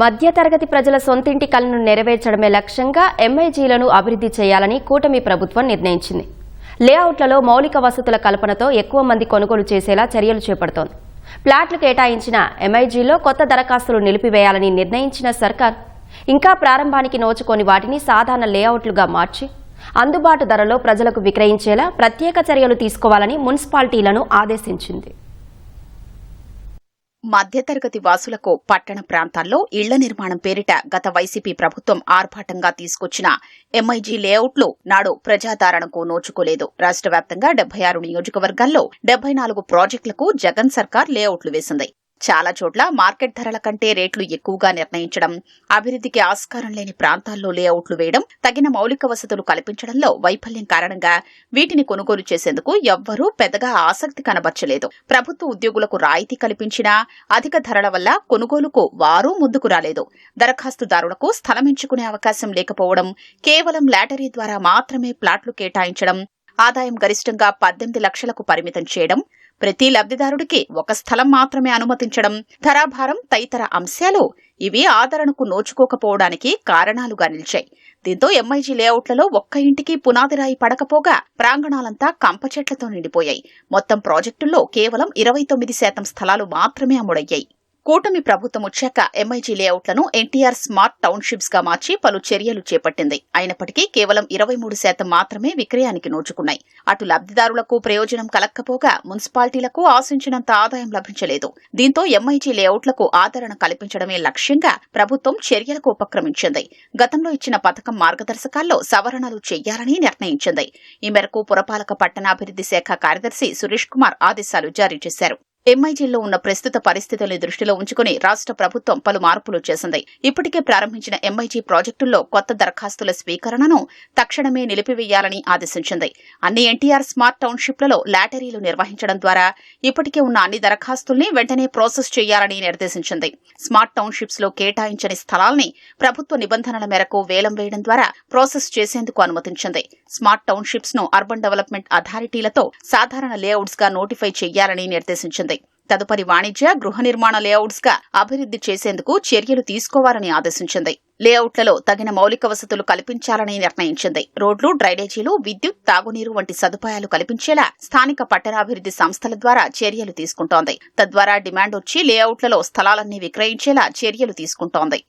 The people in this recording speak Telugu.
మధ్యతరగతి ప్రజల సొంతింటి కలను నెరవేర్చడమే లక్ష్యంగా ఎంఐజీలను అభివృద్ధి చేయాలని కూటమి ప్రభుత్వం నిర్ణయించింది. లేఅవుట్లలో మౌలిక వసతుల కల్పనతో ఎక్కువ మంది కొనుగోలు చేసేలా చర్యలు చేపడుతోంది. ప్లాట్లు కేటాయించిన ఎంఐజీలో కొత్త దరఖాస్తులు నిలిపివేయాలని నిర్ణయించిన సర్కార్ ఇంకా ప్రారంభానికి నోచుకొని వాటిని సాధారణ లేఅవుట్లుగా మార్చి అందుబాటు ధరలో ప్రజలకు విక్రయించేలా ప్రత్యేక చర్యలు తీసుకోవాలని మున్సిపాలిటీలను ఆదేశించింది. మధ్యతరగతి వాసులకు పట్టణ ప్రాంతాల్లో ఇళ్ళ నిర్మాణం పేరిట గత వైసీపీ ప్రభుత్వం ఆర్భాటంగా తీసుకొచ్చిన ఎంఐజీ లేఅవుట్లు నాడు ప్రజాదరణకు నోచుకోలేదు. రాష్ట్ర వ్యాప్తంగా డెబ్బై ఆరు నియోజకవర్గాల్లో డెబ్బై నాలుగు ప్రాజెక్టులకు జగన్ సర్కార్ లేఅవుట్లు వేసింది. చాలా చోట్ల మార్కెట్ ధరల కంటే రేట్లు ఎక్కువగా నిర్ణయించడం అభివృద్ధికి ఆస్కారం లేని ప్రాంతాల్లో లేఅవుట్లు వేయడం తగిన మౌలిక వసతులు కల్పించడంలో వైఫల్యం కారణంగా వీటిని కొనుగోలు చేసేందుకు ఎవ్వరూ పెద్దగా ఆసక్తి కనబర్చలేదు. ప్రభుత్వ ఉద్యోగులకు రాయితీ కల్పించినా అధిక ధరల వల్ల కొనుగోలుకు వారూ ముందుకు రాలేదు. దరఖాస్తుదారులకు స్థలం ఎంచుకునే అవకాశం లేకపోవడం కేవలం లాటరీ ద్వారా మాత్రమే ప్లాట్లు కేటాయించడం ఆదాయం గరిష్టంగా పద్దెనిమిది లక్షలకు పరిమితం చేయడం ప్రతి లబ్ధిదారుడికి ఒక స్థలం మాత్రమే అనుమతించడం ధరాభారం తదితర అంశాలు ఇవి ఆదరణకు నోచుకోకపోవడానికి కారణాలుగా నిలిచాయి. దీంతో ఎంఐజీ లేఅవుట్లలో ఒక్క ఇంటికి పునాదిరాయి పడకపోగా ప్రాంగణాలంతా కంప చెట్లతో నిండిపోయాయి. మొత్తం ప్రాజెక్టుల్లో కేవలం ఇరవై తొమ్మిది శాతం స్థలాలు మాత్రమే అమ్ముడయ్యాయి. కూటమి ప్రభుత్వం వచ్చాక ఎంఐజీ లేఅవుట్లను ఎన్టీఆర్ స్మార్ట్ టౌన్షిప్స్గా మార్చి పలు చర్యలు చేపట్టింది. అయినప్పటికీ కేవలం ఇరవై మూడు శాతం మాత్రమే విక్రయానికి నోచుకున్నాయి. అటు లబ్ధిదారులకు ప్రయోజనం కలక్కపోగా మున్సిపాలిటీలకు ఆశించినంత ఆదాయం లభించలేదు. దీంతో ఎంఐజీ లేఅవుట్లకు ఆదరణ కల్పించడమే లక్ష్యంగా ప్రభుత్వం చర్యలకు ఉపక్రమించింది. గతంలో ఇచ్చిన పథకం మార్గదర్శకాల్లో సవరణలు చేయాలని నిర్ణయించింది. ఈ మేరకు పురపాలక పట్టణాభివృద్ధి శాఖ కార్యదర్శి సురేష్ కుమార్ ఆదేశాలు జారీ చేశారు. ఎంఐజీల్లో ఉన్న ప్రస్తుత పరిస్థితుల్ని దృష్టిలో ఉంచుకుని రాష్ట్ర ప్రభుత్వం పలు మార్పులు చేసింది. ఇప్పటికే ప్రారంభించిన ఎంఐజీ ప్రాజెక్టుల్లో కొత్త దరఖాస్తుల స్వీకరణను తక్షణమే నిలిపివేయాలని ఆదేశించింది. అన్ని ఎన్టీఆర్ స్మార్ట్ టౌన్షిప్లలో లాటరీలు నిర్వహించడం ద్వారా ఇప్పటికే ఉన్న అన్ని దరఖాస్తుల్ని వెంటనే ప్రాసెస్ చేయాలని నిర్దేశించింది. స్మార్ట్ టౌన్షిప్స్లో కేటాయించని స్థలాల్ని ప్రభుత్వ నిబంధనల మేరకు వేలం వేయడం ద్వారా ప్రాసెస్ చేసేందుకు అనుమతించింది. స్మార్ట్ టౌన్షిప్స్ను అర్బన్ డెవలప్మెంట్ అథారిటీలతో సాధారణ లేఅవుట్స్గా నోటిఫై చేయాలని నిర్దేశించింది. తదుపరి వాణిజ్య గృహ నిర్మాణ లేఅవుట్స్గా అభివృద్ధి చేసేందుకు చర్యలు తీసుకోవాలని ఆదేశించింది. లేఅవుట్లలో తగిన మౌలిక వసతులు కల్పించాలని నిర్ణయించింది. రోడ్లు డ్రైనేజీలు విద్యుత్ తాగునీరు వంటి సదుపాయాలు కల్పించేలా స్థానిక పట్టణాభివృద్ధి సంస్థల ద్వారా చర్యలు తీసుకుంటోంది. తద్వారా డిమాండ్ వచ్చి లేఅవుట్లలో స్థలాలన్నీ విక్రయించేలా చర్యలు తీసుకుంటోంది.